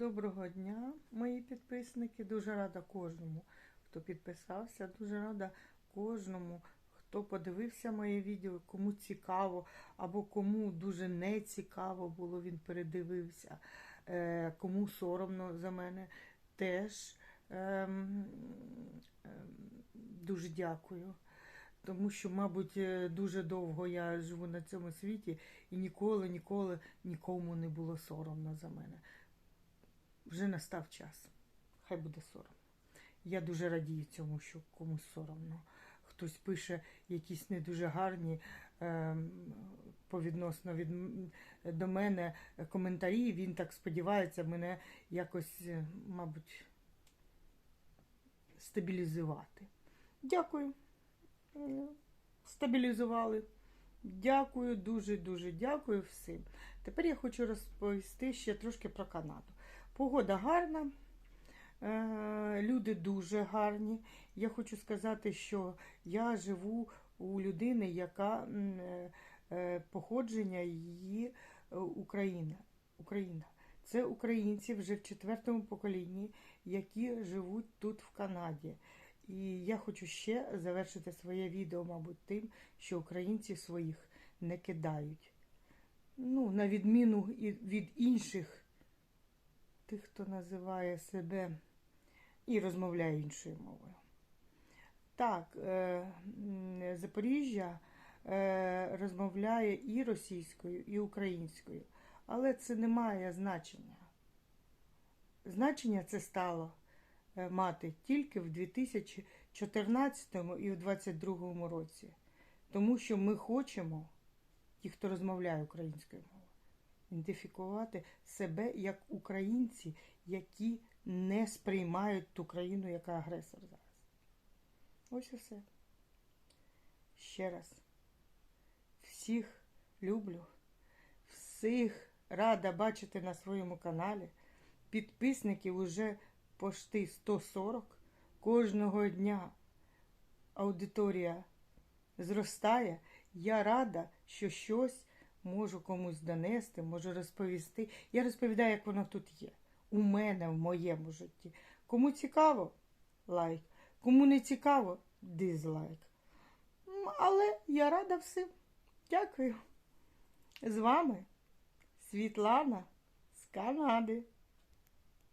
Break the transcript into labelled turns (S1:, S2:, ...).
S1: Доброго дня, мої підписники. Дуже рада кожному, хто підписався. Дуже рада кожному, хто подивився моє відео, кому цікаво, або кому дуже не цікаво було, він передивився, е, кому соромно за мене. Теж ем, ем, дуже дякую. Тому що, мабуть, е, дуже довго я живу на цьому світі і ніколи, ніколи нікому не було соромно за мене. Вже настав час. Хай буде соромно. Я дуже радію цьому, що комусь соромно. Хтось пише якісь не дуже гарні ем, повідносно від, до мене коментарі. Він так сподівається мене якось, е, мабуть, стабілізувати. Дякую. Е, Стабілізували. Дякую, дуже-дуже дякую всім. Тепер я хочу розповісти ще трошки про Канаду. Погода гарна, е, люди дуже гарні. Я хочу сказати, що я живу у людини, яка е, е, походження її Україна. Україна. Це українці вже в четвертому поколінні, які живуть тут в Канаді. І я хочу ще завершити своє відео, мабуть, тим, що українці своїх не кидають. Ну, на відміну від інших тих, хто називає себе і розмовляє іншою мовою. Так, е, Запоріжжя е, розмовляє і російською, і українською, але це не має значення. Значення це стало е, мати тільки в 2014 і в 2022 році, тому що ми хочемо, ті, хто розмовляє українською мовою, ідентифікувати себе як українці, які не сприймають ту країну, яка агресор зараз. Ось і все. Ще раз. Всіх люблю, всіх рада бачити на своєму каналі. Підписників уже пошти 140. Кожного дня аудиторія зростає. Я рада, що щось можу комусь донести, можу розповісти. Я розповідаю, як воно тут є. У мене в моєму житті. Кому цікаво лайк, кому не цікаво дизлайк. Але я рада всім. Дякую. З вами Світлана з Канади.